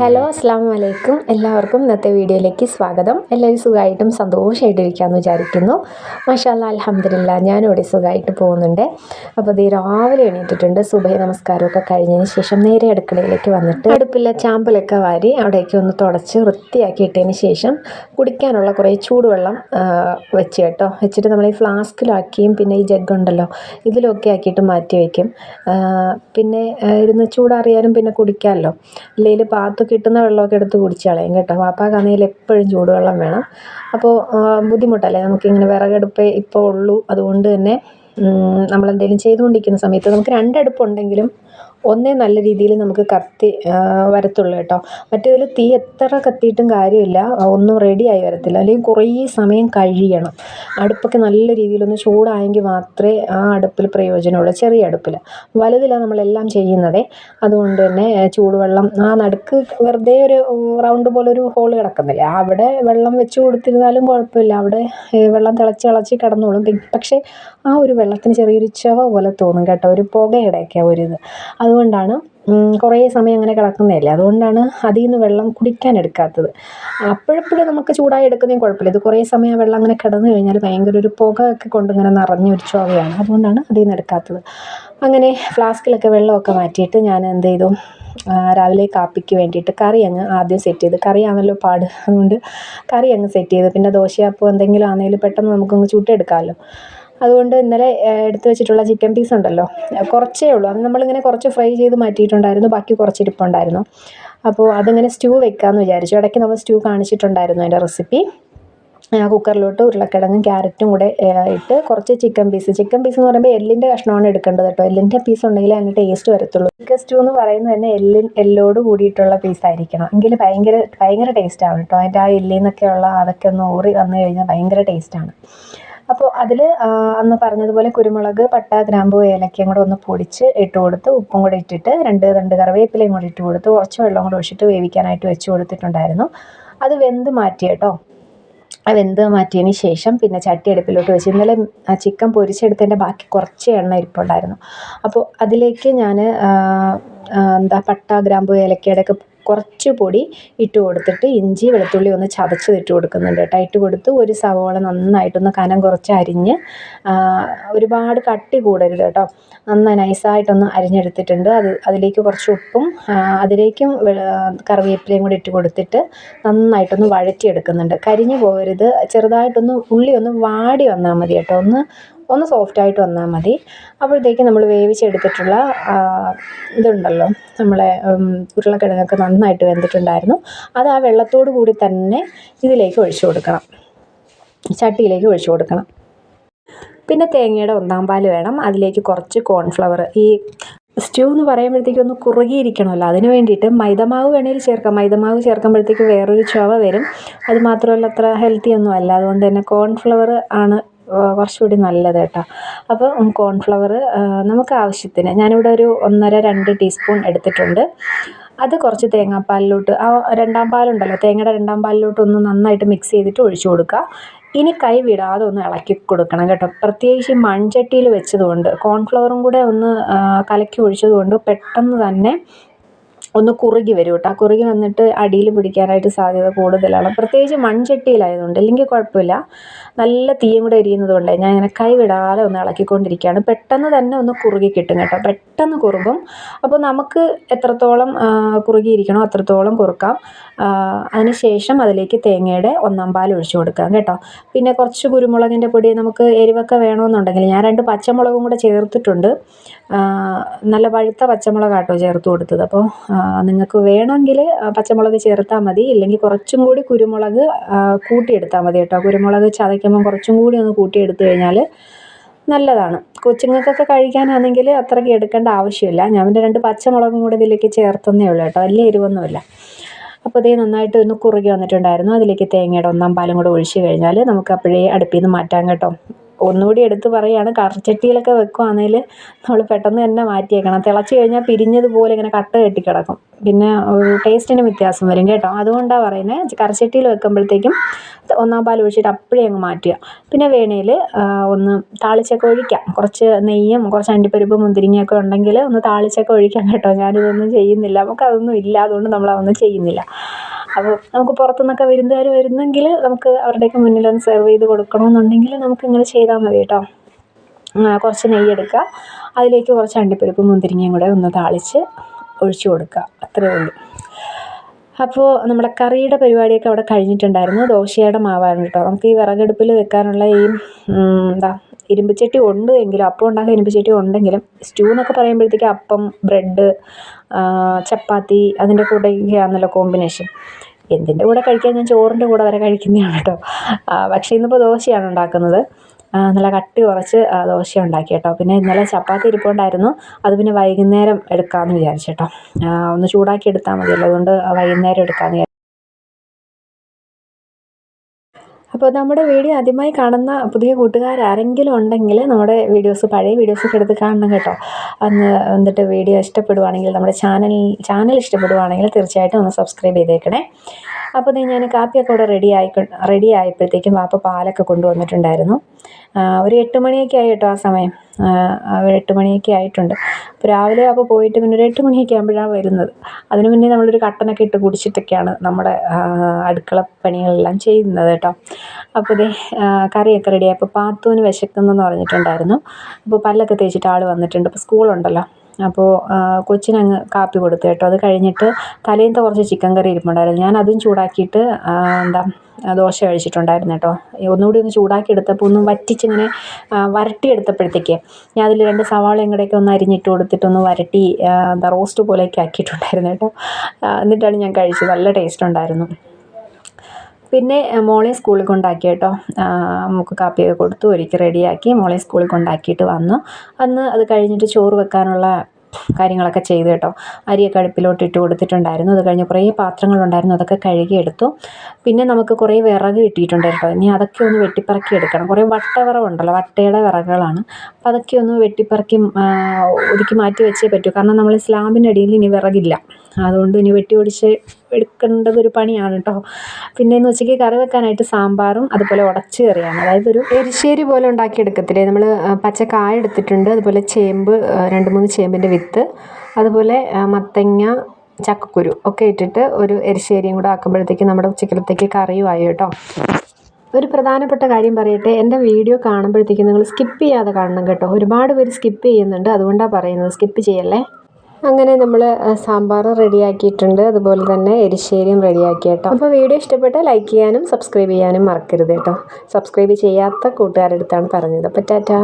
Hello അസ്സാം വലൈക്കും എല്ലാവർക്കും ഇന്നത്തെ വീഡിയോയിലേക്ക് സ്വാഗതം. എല്ലാവരും സുഖമായിട്ടും സന്തോഷമായിട്ടിരിക്കാമെന്ന് വിചാരിക്കുന്നു. മഷാല അലഹമില്ല ഞാനിവിടെ സുഖമായിട്ട് പോകുന്നുണ്ട്. അപ്പോൾ ഇത് രാവിലെ എണീറ്റിട്ടുണ്ട്. സുബൈ നമസ്കാരമൊക്കെ കഴിഞ്ഞതിന് ശേഷം നേരെ അടുക്കളയിലേക്ക് വന്നിട്ട് അടുപ്പിലെ ചാമ്പലൊക്കെ വാരി അവിടേക്ക് ഒന്ന് തുടച്ച് വൃത്തിയാക്കി ഇട്ടതിന് ശേഷം കുടിക്കാനുള്ള കുറേ ചൂടുവെള്ളം വെച്ച് കേട്ടോ. വെച്ചിട്ട് നമ്മൾ ഈ ഫ്ലാസ്കിലാക്കിയും പിന്നെ ഈ ജഗ് ഉണ്ടല്ലോ ഇതിലൊക്കെ ആക്കിയിട്ട് മാറ്റി വയ്ക്കും. പിന്നെ ഇരുന്ന് ചൂടാറിയാലും പിന്നെ കുടിക്കാമല്ലോ. അല്ലെങ്കിൽ പാത്തു കിട്ടുന്ന വെള്ളമൊക്കെ എടുത്ത് കുടിച്ച് കളയും കേട്ടോ വാപ്പാക്കാണെങ്കിൽ എപ്പോഴും ചൂടുവെള്ളം വേണം. അപ്പോൾ ബുദ്ധിമുട്ടല്ലേ? നമുക്കിങ്ങനെ വിറകടുപ്പേ ഇപ്പോൾ ഉള്ളൂ. അതുകൊണ്ട് തന്നെ നമ്മളെന്തെങ്കിലും ചെയ്തുകൊണ്ടിരിക്കുന്ന സമയത്ത് നമുക്ക് രണ്ടടുപ്പുണ്ടെങ്കിലും ഒന്നേ നല്ല രീതിയിൽ നമുക്ക് കത്തി വരത്തുള്ളൂ കേട്ടോ. മറ്റേതിൽ തീ എത്ര കത്തിയിട്ടും കാര്യമില്ല. ഒന്നും റെഡിയായി വരത്തില്ല. അല്ലെങ്കിൽ കുറേ സമയം കഴിയണം. അടുപ്പൊക്കെ നല്ല രീതിയിലൊന്ന് ചൂടായെങ്കിൽ മാത്രമേ ആ അടുപ്പിൽ പ്രയോജനമുള്ളൂ. ചെറിയ അടുപ്പിൽ. വലുതിലാണ് നമ്മളെല്ലാം ചെയ്യുന്നത്. അതുകൊണ്ട് തന്നെ ചൂടുവെള്ളം ആ നടുക്ക് വെറുതെ ഒരു റൗണ്ട് പോലെ ഒരു ഹോൾ കിടക്കുന്നില്ലേ. അവിടെ വെള്ളം വെച്ച് കൊടുത്തിരുന്നാലും കുഴപ്പമില്ല. അവിടെ വെള്ളം തിളച്ച് തിളച്ച് കിടന്നോളും. പക്ഷേ ആ ഒരു വെള്ളത്തിന് ചെറിയൊരു ചവ പോലെ തോന്നും കേട്ടോ ഒരു പുകയുടെയൊക്കെ ഒരു ഇത്. അതുകൊണ്ടാണ് കുറേ സമയം അങ്ങനെ കിടക്കുന്നതല്ലേ? അതുകൊണ്ടാണ് അതിൽ നിന്ന് വെള്ളം കുടിക്കാൻ എടുക്കാത്തത്. അപ്പോഴപ്പോഴും നമുക്ക് ചൂടായി എടുക്കുന്നതും കുഴപ്പമില്ല. ഇത് കുറേ സമയം വെള്ളം അങ്ങനെ കിടന്നു കഴിഞ്ഞാൽ ഭയങ്കര ഒരു പുകയൊക്കെ കൊണ്ട് ഇങ്ങനെ നിറഞ്ഞ ഒരു ചുവയാണ്. അതുകൊണ്ടാണ് അതിൽ നിന്ന് എടുക്കാത്തത്. അങ്ങനെ ഫ്ലാസ്കിലൊക്കെ വെള്ളമൊക്കെ മാറ്റിയിട്ട് ഞാൻ എന്ത് ചെയ്തു? രാവിലെ കാപ്പിക്ക് വേണ്ടിയിട്ട് കറി അങ്ങ് ആദ്യം സെറ്റ് ചെയ്ത്. കറിയാണല്ലോ പാട്. അതുകൊണ്ട് കറി അങ്ങ് സെറ്റ് ചെയ്ത്. പിന്നെ ദോശയാപ്പോൾ എന്തെങ്കിലും ആണെങ്കിലും പെട്ടെന്ന് നമുക്കങ്ങ് ചുട്ടെടുക്കാമല്ലോ. അതുകൊണ്ട് ഇന്നലെ എടുത്തു വെച്ചിട്ടുള്ള ചിക്കൻ പീസ് ഉണ്ടല്ലോ. കുറച്ചേ ഉള്ളൂ. അത് നമ്മളിങ്ങനെ കുറച്ച് ഫ്രൈ ചെയ്ത് മാറ്റിയിട്ടുണ്ടായിരുന്നു. ബാക്കി കുറച്ച് ഇരിപ്പുണ്ടായിരുന്നു. അപ്പോൾ അതിങ്ങനെ സ്റ്റൂ വെക്കാമെന്ന് വിചാരിച്ചു. ഇടയ്ക്ക് നമ്മൾ സ്റ്റൂ കാണിച്ചിട്ടുണ്ടായിരുന്നു അതിന്റെ റെസിപ്പി കുക്കറിലോട്ട് ഉരുളക്കിഴങ്ങും ക്യാരറ്റും കൂടെ ഇട്ട് കുറച്ച് ചിക്കൻ പീസ് ചിക്കൻ പീസ് എന്ന് പറയുമ്പോൾ എല്ലിന്റെ കഷ്ണമാണ് എടുക്കേണ്ടത് കേട്ടോ. എല്ലിന്റെ പീസ് ഉണ്ടെങ്കിൽ അതിന് ടേസ്റ്റ് വരത്തുള്ളൂ. ചിക്കൻ സ്റ്റൂ എന്ന് പറയുന്നത് തന്നെ എല്ലിൻ എല്ലോട് കൂടിയിട്ടുള്ള പീസ് ആയിരിക്കണം. എങ്കിൽ ഭയങ്കര ഭയങ്കര ടേസ്റ്റാണ് കേട്ടോ. അതിന്റെ ആ എല്ലിൽ നിന്നൊക്കെയുള്ള അതൊക്കെ ഒന്ന് ഊറി വന്നു കഴിഞ്ഞാൽ ഭയങ്കര ടേസ്റ്റാണ് അപ്പോൾ അതിൽ അന്ന് പറഞ്ഞതുപോലെ കുരുമുളക് പട്ട ഗ്രാമ്പു ഏലക്കയും കൂടെ ഒന്ന് പൊടിച്ച് ഇട്ട് കൊടുത്ത് ഉപ്പും കൂടെ ഇട്ടിട്ട് രണ്ട് രണ്ട് കറിവേപ്പിലയും കൂടെ ഇട്ട് കൊടുത്ത് കുറച്ച് വെള്ളം കൂടെ ഒഴിച്ചിട്ട് വേവിക്കാനായിട്ട് വെച്ച് കൊടുത്തിട്ടുണ്ടായിരുന്നു. അത് വെന്ത് മാറ്റി കേട്ടോ. വെന്ത് മാറ്റിയതിന് ശേഷം പിന്നെ ചട്ടി അടുപ്പിലോട്ട് വെച്ച് ഇന്നലെ ചിക്കൻ പൊരിച്ചെടുത്തതിന്റെ ബാക്കി കുറച്ച് എണ്ണ ഇരിപ്പുണ്ടായിരുന്നു. അപ്പോൾ അതിലേക്ക് ഞാൻ എന്താ പട്ട ഗ്രാമ്പു ഏലക്കയുടെ ഒക്കെ കുറച്ച് പൊടി ഇട്ട് കൊടുത്തിട്ട് ഇഞ്ചി വെളുത്തുള്ളി ഒന്ന് ചതച്ച് ഇട്ട് കൊടുക്കുന്നുണ്ട് കേട്ടോ. ഇട്ട് കൊടുത്ത് ഒരു സവോള നന്നായിട്ടൊന്ന് കനം കുറച്ച് അരിഞ്ഞ് ഒരുപാട് കട്ടി കൂടരുത് കേട്ടോ. നന്നായി നൈസായിട്ടൊന്ന് അരിഞ്ഞെടുത്തിട്ടുണ്ട്. അത് അതിലേക്ക് കുറച്ച് ഉപ്പും അതിലേക്കും കറിവേപ്പിലയും കൂടി ഇട്ട് കൊടുത്തിട്ട് നന്നായിട്ടൊന്ന് വഴറ്റിയെടുക്കുന്നുണ്ട്. കരിഞ്ഞു പോകരുത് ചെറുതായിട്ടൊന്ന് ഉള്ളി ഒന്ന് വാടി വന്നാൽ മതി കേട്ടോ. ഒന്ന് ഒന്ന് സോഫ്റ്റ് ആയിട്ട് വന്നാൽ മതി. അപ്പോഴത്തേക്ക് നമ്മൾ വേവിച്ചെടുത്തിട്ടുള്ള ഇതുണ്ടല്ലോ നമ്മളെ ഉരുളക്കിഴങ്ങൊക്കെ നന്നായിട്ട് വെന്തിട്ടുണ്ടായിരുന്നു. അത് ആ വെള്ളത്തോടു കൂടി തന്നെ ഇതിലേക്ക് ഒഴിച്ചു കൊടുക്കണം. ചട്ടിയിലേക്ക് ഒഴിച്ചു കൊടുക്കണം. പിന്നെ തേങ്ങയുടെ ഒന്നാം പാൽ വേണം. അതിലേക്ക് കുറച്ച് കോൺഫ്ലവർ. ഈ സ്റ്റ്യൂ എന്ന് പറയുമ്പോഴത്തേക്കും ഒന്ന് കുറുകിയിരിക്കണമല്ലോ. അതിന് വേണ്ടിയിട്ട് മൈദമാവ് വേണമെങ്കിൽ ചേർക്കാം. മൈദമാവ് ചേർക്കുമ്പോഴത്തേക്ക് വേറൊരു ചുവ വരും. അതുമാത്രമല്ല അത്ര ഹെൽത്തി ഒന്നും അല്ല. അതുകൊണ്ട് തന്നെ കോൺഫ്ലവർ ആണ് കുറച്ചുകൂടി നല്ലത് കേട്ടോ. അപ്പോൾ കോൺഫ്ലവർ നമുക്ക് ആവശ്യത്തിന് ഞാനിവിടെ ഒരു ഒന്നര രണ്ട് ടീസ്പൂൺ എടുത്തിട്ടുണ്ട്. അത് കുറച്ച് തേങ്ങാപ്പാലിലോട്ട് ആ രണ്ടാം പാലുണ്ടല്ലോ തേങ്ങയുടെ രണ്ടാം പാലിലോട്ട് ഒന്ന് നന്നായിട്ട് മിക്സ് ചെയ്തിട്ട് ഒഴിച്ചു കൊടുക്കുക. ഇനി കൈ വിടാതെ ഒന്ന് ഇളക്കി കൊടുക്കണം കേട്ടോ. പ്രത്യേകിച്ച് ഈ മൺചട്ടിയിൽ വെച്ചതുകൊണ്ട് കോൺഫ്ലവറും കൂടെ ഒന്ന് കലക്കി ഒഴിച്ചതുകൊണ്ട് പെട്ടെന്ന് തന്നെ ഒന്ന് കുറുകി വരും കേട്ടോ. ആ കുറുകി വന്നിട്ട് അടിയിൽ പിടിക്കാനായിട്ട് സാധ്യത കൂടുതലാണ്. പ്രത്യേകിച്ച് മൺചട്ടിയിലായതുകൊണ്ട് അല്ലെങ്കിൽ കുഴപ്പമില്ല. നല്ല തീയും കൂടെ എരിയുന്നത് കൊണ്ട് ഞാൻ ഇങ്ങനെ കൈവിടാതെ ഒന്ന് ഇളക്കിക്കൊണ്ടിരിക്കുകയാണ്. പെട്ടെന്ന് തന്നെ ഒന്ന് കുറുകി കിട്ടും കേട്ടോ. പെട്ടെന്ന് കുറുകും. അപ്പോൾ നമുക്ക് എത്രത്തോളം കുറുകിയിരിക്കണോ അത്രത്തോളം കുറുക്കാം. അതിനുശേഷം അതിലേക്ക് തേങ്ങയുടെ ഒന്നാം പാൽ ഒഴിച്ചു കൊടുക്കാം കേട്ടോ. പിന്നെ കുറച്ച് കുരുമുളകിന്റെ പൊടി നമുക്ക് എരിവൊക്കെ വേണമെന്നുണ്ടെങ്കിൽ ഞാൻ രണ്ട് പച്ചമുളകും കൂടെ ചേർത്തിട്ടുണ്ട്. നല്ല പഴുത്ത പച്ചമുളകാട്ടോ ചേർത്ത് കൊടുത്തത്. അപ്പോൾ നിങ്ങൾക്ക് വേണമെങ്കിൽ പച്ചമുളക് ചേർത്താൽ മതി. ഇല്ലെങ്കിൽ കുറച്ചും കൂടി കുരുമുളക് കൂട്ടിയെടുത്താൽ മതി കേട്ടോ. കുരുമുളക് ചതയ്ക്കുമ്പം കുറച്ചും കൂടി ഒന്ന് കൂട്ടിയെടുത്തു കഴിഞ്ഞാൽ നല്ലതാണ്. കൊച്ചുങ്ങൾക്കൊക്കെ കഴിക്കാനാണെങ്കിൽ അത്രയ്ക്ക് എടുക്കേണ്ട ആവശ്യമില്ല. ഞാൻ പിന്നെ രണ്ട് പച്ചമുളകും കൂടി ഇതിലേക്ക് ചേർത്തന്നേ ഉള്ളൂ കേട്ടോ. വലിയ എരിവൊന്നുമില്ല. അപ്പോൾ ഇതേ നന്നായിട്ട് ഒന്ന് കുറുകി വന്നിട്ടുണ്ടായിരുന്നു. അതിലേക്ക് തേങ്ങയുടെ ഒന്നാം പാലും കൂടെ ഒഴിച്ച് കഴിഞ്ഞാൽ നമുക്ക് അപ്പോഴേ അടുപ്പിൽ നിന്ന് മാറ്റാം കേട്ടോ. ഒന്നുകൂടി എടുത്ത് പറയുകയാണ് കറിച്ചട്ടിയിലൊക്കെ വെക്കുകയാണെങ്കിൽ നമ്മൾ പെട്ടെന്ന് തന്നെ മാറ്റിയേക്കണം. തിളച്ച് കഴിഞ്ഞാൽ പിരിഞ്ഞതുപോലെ ഇങ്ങനെ കട്ട കെട്ടി കിടക്കും പിന്നെ ടേസ്റ്റിന് വ്യത്യാസം വരും കേട്ടോ. അതുകൊണ്ടാണ് പറയുന്നത് കറിച്ചട്ടിയിൽ വെക്കുമ്പോഴത്തേക്കും ഒന്നാം പാൽ ഒഴിച്ചിട്ട് അപ്പോഴേ അങ്ങ് മാറ്റുക. പിന്നെ വേണേൽ ഒന്ന് താളിച്ചൊക്കെ ഒഴിക്കാം. കുറച്ച് നെയ്യും കുറച്ച് അണ്ടിപ്പരിപ്പ് മുന്തിരിങ്ങയൊക്കെ ഉണ്ടെങ്കിൽ ഒന്ന് താളിച്ചൊക്കെ ഒഴിക്കാം കേട്ടോ. ഞാനിതൊന്നും ചെയ്യുന്നില്ല. നമുക്കതൊന്നും ഇല്ല. അതുകൊണ്ട് നമ്മളതൊന്നും ചെയ്യുന്നില്ല. അപ്പോൾ നമുക്ക് പുറത്തുനിന്നൊക്കെ വിരുന്നുകാർ വരുന്നെങ്കിൽ നമുക്ക് അവരുടെയൊക്കെ മുന്നിലൊന്ന് സെർവ് ചെയ്ത് കൊടുക്കണമെന്നുണ്ടെങ്കിൽ നമുക്കിങ്ങനെ ചെയ്താൽ മതി കേട്ടോ. കുറച്ച് നെയ്യെടുക്കുക അതിലേക്ക് കുറച്ച് അണ്ടിപ്പരിപ്പ് മുന്തിരിങ്ങയും കൂടെ ഒന്ന് താളിച്ച് ഒഴിച്ചു കൊടുക്കുക. അത്രയേ ഉള്ളൂ. അപ്പോൾ നമ്മുടെ കറിയുടെ പരിപാടിയൊക്കെ അവിടെ കഴിഞ്ഞിട്ടുണ്ടായിരുന്നു. ദോശയുടെ മാവായിരുന്നു കേട്ടോ. നമുക്ക് ഈ വിറകടുപ്പിൽ വെക്കാനുള്ള ഈ എന്താ ഇരുമ്പുചട്ടി ഉണ്ട് എങ്കിലും അപ്പം ഉണ്ടാക്കാൻ ഇരുമ്പുചട്ടി ഉണ്ടെങ്കിലും സ്റ്റൂ എന്നൊക്കെ പറയുമ്പോഴത്തേക്ക് അപ്പം ബ്രെഡ് ചപ്പാത്തി അതിന്റെ കൂടെയൊക്കെയാണല്ലോ കോമ്പിനേഷൻ. എന്തിന്റെ കൂടെ കഴിക്കാൻ ഞാൻ ചോറിന്റെ കൂടെ വരെ കഴിക്കുന്നതാണ് കേട്ടോ. പക്ഷേ ഇന്നിപ്പോൾ ദോശയാണ് ഉണ്ടാക്കുന്നത്. നല്ല കട്ടി കുറച്ച് ദോശ ഉണ്ടാക്കി കേട്ടോ. പിന്നെ ഇന്നലെ ചപ്പാത്തി ഇരിപ്പുണ്ടായിരുന്നു. അത് പിന്നെ വൈകുന്നേരം എടുക്കാമെന്ന് വിചാരിച്ചു കേട്ടോ. ഒന്ന് ചൂടാക്കി എടുത്താൽ മതിയല്ലോ. അതുകൊണ്ട് വൈകുന്നേരം എടുക്കാമെന്ന് അപ്പോൾ നമ്മുടെ വീഡിയോ ആദ്യമായി കാണുന്ന പുതിയ കൂട്ടുകാർ ആരെങ്കിലും ഉണ്ടെങ്കിൽ നമ്മുടെ വീഡിയോസ് പഴയ വീഡിയോസൊക്കെ എടുത്ത് കാണണം കേട്ടോ. അന്ന് എന്നിട്ട് വീഡിയോ ഇഷ്ടപ്പെടുവാണെങ്കിൽ നമ്മുടെ ചാനൽ ചാനൽ ഇഷ്ടപ്പെടുവാണെങ്കിൽ തീർച്ചയായിട്ടും ഒന്ന് സബ്സ്ക്രൈബ് ചെയ്തേക്കണേ. അപ്പോൾ ഞാൻ കാപ്പിയൊക്കെ ഇവിടെ റെഡി ആയി റെഡി ആയപ്പോഴത്തേക്കും വാപ്പ പാലൊക്കെ കൊണ്ടുവന്നിട്ടുണ്ടായിരുന്നു. ഒരു എട്ട് മണിയൊക്കെ ആയി കേട്ടോ ആ സമയം. ഒരു എട്ട് മണിയൊക്കെ ആയിട്ടുണ്ട്. അപ്പോൾ രാവിലെ അപ്പോൾ പോയിട്ട് പിന്നെ ഒരു എട്ട് മണിയൊക്കെ ആകുമ്പോഴാണ് വരുന്നത്. അതിന് മുന്നേ നമ്മളൊരു കട്ടനൊക്കെ ഇട്ട് കുടിച്ചിട്ടൊക്കെയാണ് നമ്മുടെ അടുക്കള പണികളെല്ലാം ചെയ്യുന്നത് കേട്ടോ. അപ്പോൾ ഇതേ കറിയൊക്കെ റെഡിയായി അപ്പോൾ പാത്തൂന് വിശക്കുന്നെന്ന് പറഞ്ഞിട്ടുണ്ടായിരുന്നു. അപ്പോൾ പല്ലൊക്കെ തേച്ചിട്ട് ആൾ വന്നിട്ടുണ്ട്. അപ്പോൾ സ്കൂളുണ്ടല്ലോ അപ്പോൾ കൊച്ചിനങ്ങ് കാപ്പി കൊടുത്തു കേട്ടോ. അത് കഴിഞ്ഞിട്ട് തലേന്നത്തെ കുറച്ച് ചിക്കൻ കറി ഇരിപ്പുണ്ടായിരുന്നു. ഞാൻ അതും ചൂടാക്കിയിട്ട് എന്താ ദോശ കഴിച്ചിട്ടുണ്ടായിരുന്നു കേട്ടോ. ഒന്നുകൂടി ഒന്ന് ചൂടാക്കി എടുത്തപ്പോൾ ഒന്ന് വറ്റിച്ചിങ്ങനെ വരട്ടി എടുത്തപ്പോഴത്തേക്ക് ഞാൻ അതിൽ രണ്ട് സവാളയും കൂടെയൊക്കെ ഒന്ന് അരിഞ്ഞിട്ട് കൊടുത്തിട്ടൊന്ന് വരട്ടി എന്താ റോസ്റ്റ് പോലെയൊക്കെ ആക്കിയിട്ടുണ്ടായിരുന്നു കേട്ടോ. എന്നിട്ടാണ് ഞാൻ കഴിച്ചത്. നല്ല ടേസ്റ്റ് ഉണ്ടായിരുന്നു. പിന്നെ മോളെ സ്കൂളിൽ കൊണ്ടാക്കി കേട്ടോ നമുക്ക് കാപ്പിയൊക്കെ കൊടുത്തു ഒരുക്കി റെഡിയാക്കി മോളെ സ്കൂളിൽ കൊണ്ടാക്കിയിട്ട് വന്നു. അന്ന് അത് കഴിഞ്ഞിട്ട് ചോറ് വെക്കാനുള്ള കാര്യങ്ങളൊക്കെ ചെയ്തു കേട്ടോ. അരിയൊക്കെ അടുപ്പിലോട്ട് ഇട്ട് കൊടുത്തിട്ടുണ്ടായിരുന്നു. അത് കഴിഞ്ഞ് കുറേ പാത്രങ്ങളുണ്ടായിരുന്നു അതൊക്കെ കഴുകിയെടുത്തു പിന്നെ നമുക്ക് കുറേ വിറക് കിട്ടിയിട്ടുണ്ട് കേട്ടോ ഇനി അതൊക്കെ ഒന്ന് വെട്ടിപ്പറക്കി എടുക്കണം. കുറേ വട്ട വിറവുണ്ടല്ലോ വട്ടയുടെ വിറകുകളാണ്. അപ്പോൾ അതൊക്കെ ഒന്ന് വെട്ടിപ്പറക്കി ഒതുക്കി മാറ്റി വെച്ചേ പറ്റൂ. കാരണം നമ്മൾ സ്ലാബിന്റെ അടിയിൽ ഇനി വിറകില്ല. അതുകൊണ്ട് ഇനി വെട്ടി ഒടിച്ച് എടുക്കേണ്ടത് ഒരു പണിയാണ് കേട്ടോ പിന്നെ എന്ന് വെച്ചെങ്കിൽ കറി വെക്കാനായിട്ട് സാമ്പാറും അതുപോലെ ഉടച്ച് കറിയാണ്. അതായത് ഒരു എരിശ്ശേരി പോലെ ഉണ്ടാക്കിയെടുക്കത്തില്ലേ നമ്മൾ പച്ചക്കായ എടുത്തിട്ടുണ്ട്. അതുപോലെ ചേമ്പ് രണ്ട് മൂന്ന് ചേമ്പിന്റെ വിത്ത്. അതുപോലെ മത്തങ്ങ ചക്കക്കുരു ഒക്കെ ഇട്ടിട്ട് ഒരു എരിശ്ശേരിയും കൂടെ ആക്കുമ്പോഴത്തേക്ക് നമ്മുടെ ഉച്ചക്കലത്തേക്ക് കറിയുമായി കേട്ടോ. ഒരു പ്രധാനപ്പെട്ട കാര്യം പറയട്ടെ. എന്റെ വീഡിയോ കാണുമ്പോഴത്തേക്കും നിങ്ങൾ സ്കിപ്പ് ചെയ്യാതെ കാണണം കേട്ടോ. ഒരുപാട് പേര് സ്കിപ്പ് ചെയ്യുന്നുണ്ട്. അതുകൊണ്ടാണ് പറയുന്നത്. സ്കിപ്പ് ചെയ്യല്ലേ? അങ്ങനെ നമ്മൾ സാമ്പാർ റെഡിയാക്കിയിട്ടുണ്ട്. അതുപോലെ തന്നെ എരിശ്ശേരിയും റെഡിയാക്കി കേട്ടോ. അപ്പോൾ വീഡിയോ ഇഷ്ടപ്പെട്ടാൽ ലൈക്ക് ചെയ്യാനും സബ്സ്ക്രൈബ് ചെയ്യാനും മറക്കരുത് കേട്ടോ. സബ്സ്ക്രൈബ് ചെയ്യാത്ത കൂട്ടുകാരുടെ അടുത്താണ് പറഞ്ഞത്. അപ്പോൾ ടാറ്റാ.